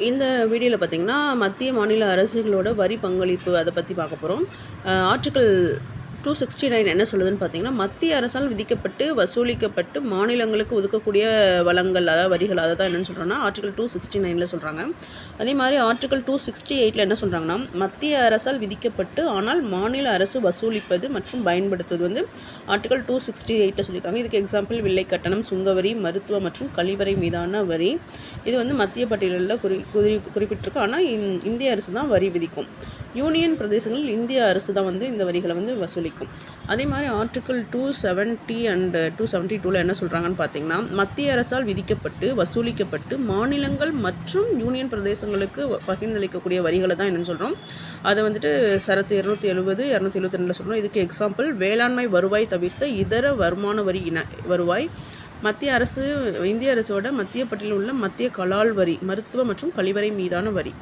இந்த வீடியோவில் பார்த்திங்கன்னா மத்திய மாநில அரசுகளோட வரி பங்களிப்பு அதை பற்றி பார்க்க போகிறோம் ஆர்டிக்கல் டூ சிக்ஸ்டி நைன் என்ன சொல்லுதுன்னு பார்த்தீங்கன்னா மத்திய அரசால் விதிக்கப்பட்டு வசூலிக்கப்பட்டு மாநிலங்களுக்கு ஒதுக்கக்கூடிய வளங்கள் அதாவது வரிகள் அதை தான் என்னென்னு சொல்கிறோன்னா ஆர்டிகல் டூ சிக்ஸ்டி நைனில் சொல்கிறாங்க அதே மாதிரி ஆர்டிகல் டூ சிக்ஸ்டி எயிட்டில் என்ன சொல்கிறாங்கன்னா மத்திய அரசால் விதிக்கப்பட்டு ஆனால் மாநில அரசு வசூலிப்பது மற்றும் பயன்படுத்துவது வந்து ஆர்டிகல் டூ சிக்ஸ்டி எயிட்டில் சொல்லியிருக்காங்க. இதுக்கு எக்ஸாம்பிள் வில்லை கட்டணம் சுங்கவரி மருத்துவ மற்றும் கழிவறை மீதான வரி. இது வந்து மத்திய பட்டியலில் குறி குறி குறிப்பிட்டிருக்கு ஆனால் இந்திய அரசு தான் வரி விதிக்கும். யூனியன் பிரதேசங்களில் இந்திய அரசு தான் வந்து இந்த வரிகளை வந்து வசூலிக்கும். அதே மாதிரி article two seventy and two seventy டூவில் என்ன சொல்கிறாங்கன்னு பார்த்தீங்கன்னா மத்திய அரசால் விதிக்கப்பட்டு வசூலிக்கப்பட்டு மாநிலங்கள் மற்றும் யூனியன் பிரதேசங்களுக்கு பகிர்ந்தளிக்கக்கூடிய வரிகளை தான் என்னென்னு சொல்கிறோம் அதை வந்துட்டு சரத்து இரநூத்தி எழுபது இரநூத்தி எழுபத்தி ரெண்டில் சொல்கிறோம் இதுக்கு எக்ஸாம்பிள் வேளாண்மை வருவாய் தவிர்த்த இதர வருமான வரி இன வருவாய். மத்திய அரசு இந்திய அரசோட மத்திய பட்டியலில் உள்ள மத்திய கலால் வரி மருத்துவ மற்றும் கழிவறை மீதான வரி.